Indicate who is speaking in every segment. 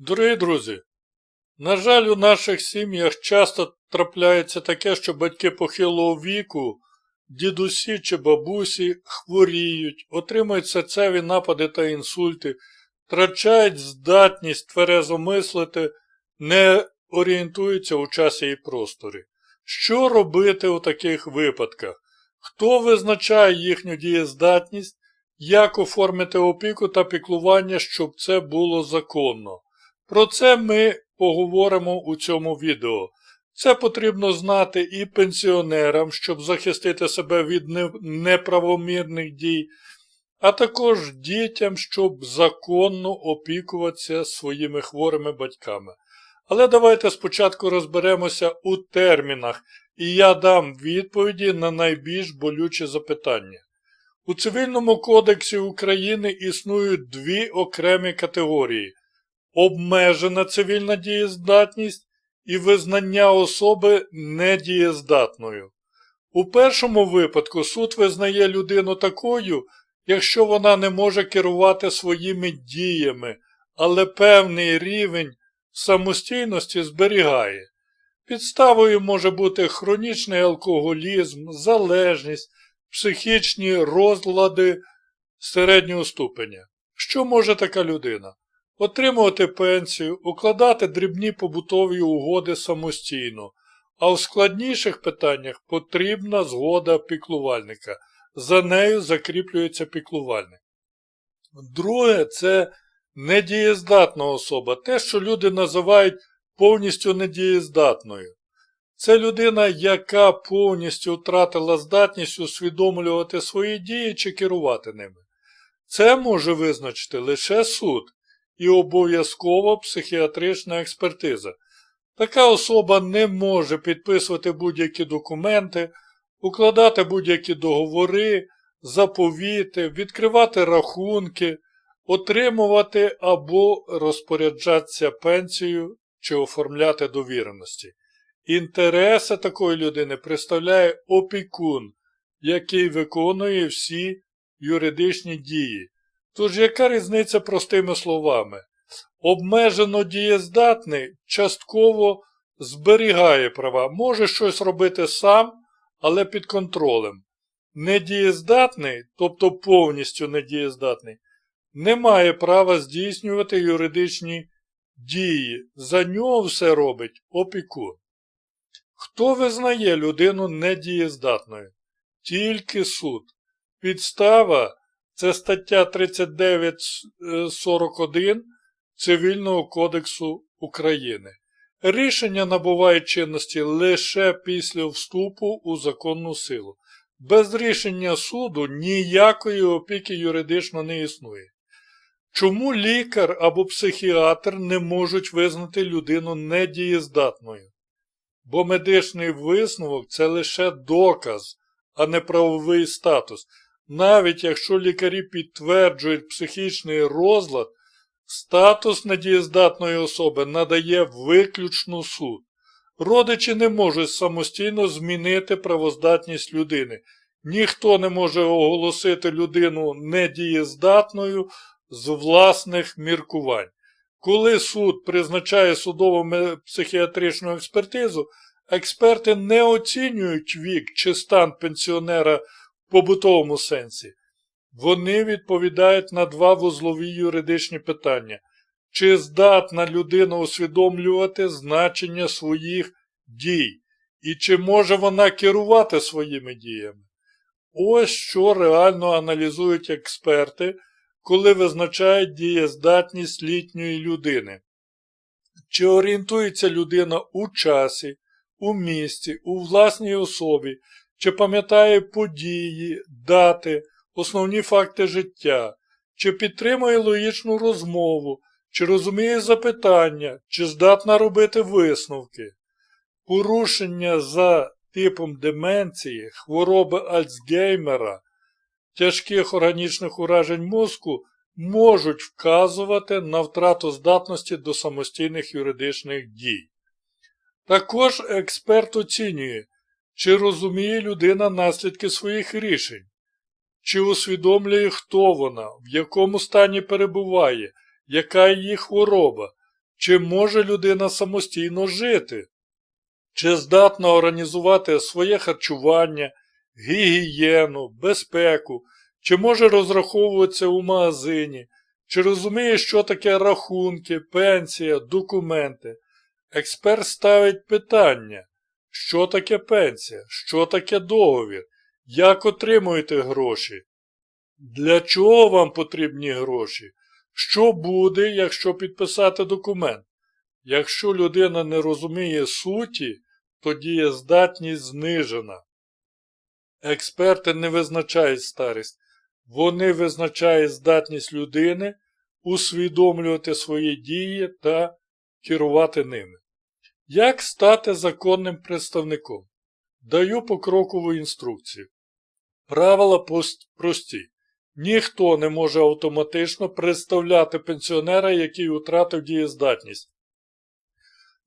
Speaker 1: Дорогі друзі, на жаль, у наших сім'ях часто трапляється таке, що батьки похилого віку, дідусі чи бабусі хворіють, отримують серцеві напади та інсульти, втрачають здатність тверезо мислити, не орієнтуються у часі і просторі. Що робити у таких випадках? Хто визначає їхню дієздатність, як оформити опіку та піклування, щоб це було законно? Про це ми поговоримо у цьому відео. Це потрібно знати і пенсіонерам, щоб захистити себе від неправомірних дій, а також дітям, щоб законно опікуватися своїми хворими батьками. Але давайте спочатку розберемося у термінах, і я дам відповіді на найбільш болючі запитання. У Цивільному кодексі України існують дві окремі категорії обмежена цивільна дієздатність і визнання особи недієздатною. У першому випадку суд визнає людину такою, якщо вона не може керувати своїми діями, але певний рівень самостійності зберігає. Підставою може бути хронічний алкоголізм, залежність, психічні розлади середнього ступеня. Що може така людина? Отримувати пенсію, укладати дрібні побутові угоди самостійно, а у складніших питаннях потрібна згода піклувальника. За нею закріплюється піклувальник. Друге це недієздатна особа, те, що люди називають повністю недієздатною. Це людина, яка повністю втратила здатність усвідомлювати свої дії чи керувати ними. Це може визначити лише суд і обов'язкова психіатрична експертиза. Така особа не може підписувати будь-які документи, укладати будь-які договори, заповіти, відкривати рахунки, отримувати або розпоряджатися пенсією чи оформляти довіреності. Інтереси такої людини представляє опікун, який виконує всі юридичні дії. Тож яка різниця простими словами? Обмежено дієздатний частково зберігає права, може щось робити сам, але під контролем. Недієздатний, тобто повністю недієздатний, не має права здійснювати юридичні дії. За нього все робить опікун. Хто визнає людину недієздатною? Тільки суд. Підстава це стаття 3941 Цивільного кодексу України. Рішення набуває чинності лише після вступу у законну силу. Без рішення суду ніякої опіки юридично не існує. Чому лікар або психіатр не можуть визнати людину недієздатною? Бо медичний висновок це лише доказ, а не правовий статус. Навіть якщо лікарі підтверджують психічний розлад, статус недієздатної особи надає виключно суд. Родичі не можуть самостійно змінити правоздатність людини. Ніхто не може оголосити людину недієздатною з власних міркувань. Коли суд призначає судову психіатричну експертизу, експерти не оцінюють вік чи стан пенсіонера побутовому сенсі. Вони відповідають на два вузлові юридичні питання. Чи здатна людина усвідомлювати значення своїх дій? І чи може вона керувати своїми діями? Ось що реально аналізують експерти, коли визначають дієздатність літньої людини. Чи орієнтується людина у часі, у місці, у власній особі, чи пам'ятає події, дати, основні факти життя, чи підтримує логічну розмову, чи розуміє запитання, чи здатна робити висновки. Порушення за типом деменції, хвороби Альцгеймера, тяжких органічних уражень мозку можуть вказувати на втрату здатності до самостійних юридичних дій. Також експерт оцінює, чи розуміє людина наслідки своїх рішень, чи усвідомлює, хто вона, в якому стані перебуває, яка її хвороба, чи може людина самостійно жити, чи здатна організувати своє харчування, гігієну, безпеку, чи може розраховуватися у магазині, чи розуміє, що таке рахунки, пенсія, документи. Експерт ставить питання, що таке пенсія, що таке договір, як отримуєте гроші, для чого вам потрібні гроші, що буде, якщо підписати документ. Якщо людина не розуміє суті, то дієздатність знижена. Експерти не визначають старість, вони визначають здатність людини усвідомлювати свої дії та керувати ними. Як стати законним представником? Даю покрокову інструкцію. Правила прості. Ніхто не може автоматично представляти пенсіонера, який втратив дієздатність.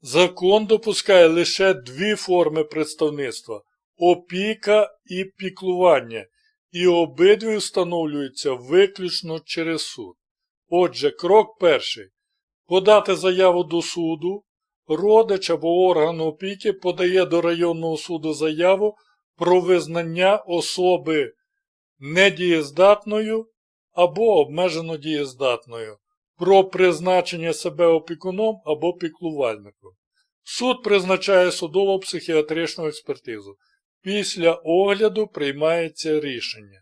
Speaker 1: Закон допускає лише дві форми представництва опіка і піклування, і обидві встановлюються виключно через суд. Отже, крок перший. Подати заяву до суду, родич або орган опіки подає до районного суду заяву про визнання особи недієздатною або обмежено дієздатною, про призначення себе опікуном або піклувальником. Суд призначає судово-психіатричну експертизу. Після огляду приймається рішення.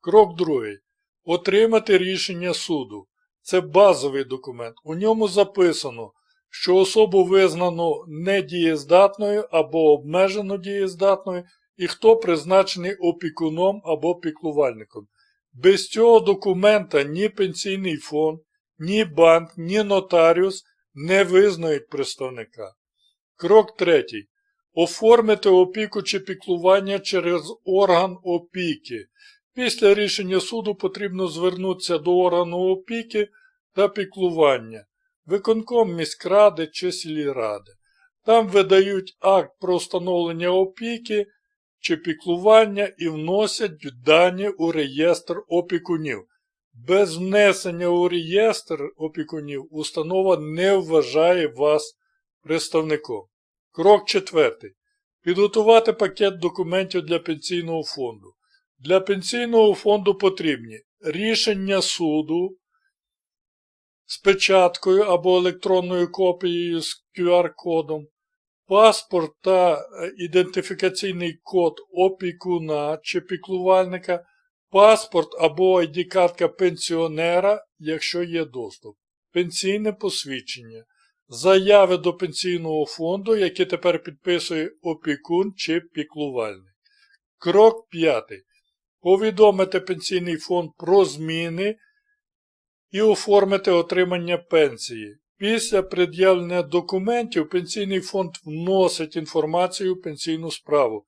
Speaker 1: Крок другий. Отримати рішення суду. Це базовий документ. У ньому записано, що особу визнано недієздатною або обмежено дієздатною і хто призначений опікуном або піклувальником. Без цього документа ні пенсійний фонд, ні банк, ні нотаріус не визнають представника. Крок третій. Оформити опіку чи піклування через орган опіки. Після рішення суду потрібно звернутися до органу опіки та піклування, виконком міськради чи сільради. Там видають акт про встановлення опіки чи піклування і вносять дані у реєстр опікунів. Без внесення у реєстр опікунів установа не вважає вас представником. Крок четвертий. Підготувати пакет документів для пенсійного фонду. Для пенсійного фонду потрібні рішення суду з печаткою або електронною копією з QR-кодом, паспорт та е, ідентифікаційний код опікуна чи піклувальника, паспорт або ID-картка пенсіонера, якщо є доступ, пенсійне посвідчення, заяви до пенсійного фонду, які тепер підписує опікун чи піклувальник. Крок п'ятий. Повідомити пенсійний фонд про зміни і оформити отримання пенсії. Після пред'явлення документів пенсійний фонд вносить інформацію в пенсійну справу.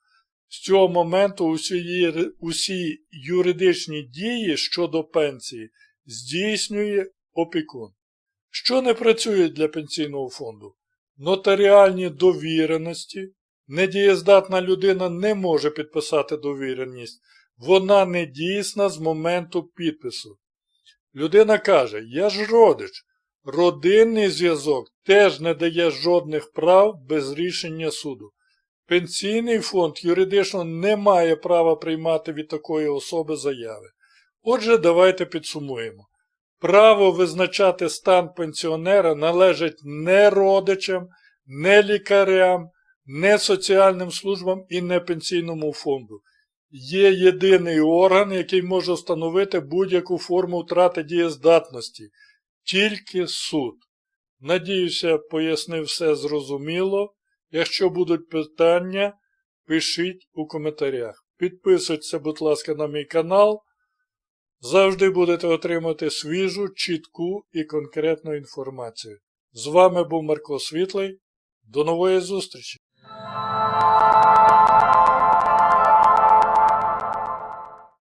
Speaker 1: З цього моменту усі, усі юридичні дії щодо пенсії здійснює опікун. Що не працює для пенсійного фонду? Нотаріальні довіреності. Недієздатна людина не може підписати довіреність. Вона не дійсна з моменту підпису. Людина каже, я ж родич. Родинний зв'язок теж не дає жодних прав без рішення суду. Пенсійний фонд юридично не має права приймати від такої особи заяви. Отже, давайте підсумуємо. Право визначати стан пенсіонера належить не родичам, не лікарям, не соціальним службам і не пенсійному фонду. Є єдиний орган, який може встановити будь-яку форму втрати дієздатності тільки суд. Надіюся, пояснив все зрозуміло. Якщо будуть питання, пишіть у коментарях. Підписуйтесь, будь ласка, на мій канал. Завжди будете отримати свіжу, чітку і конкретну інформацію. З вами був Марко Світлий. До нової зустрічі!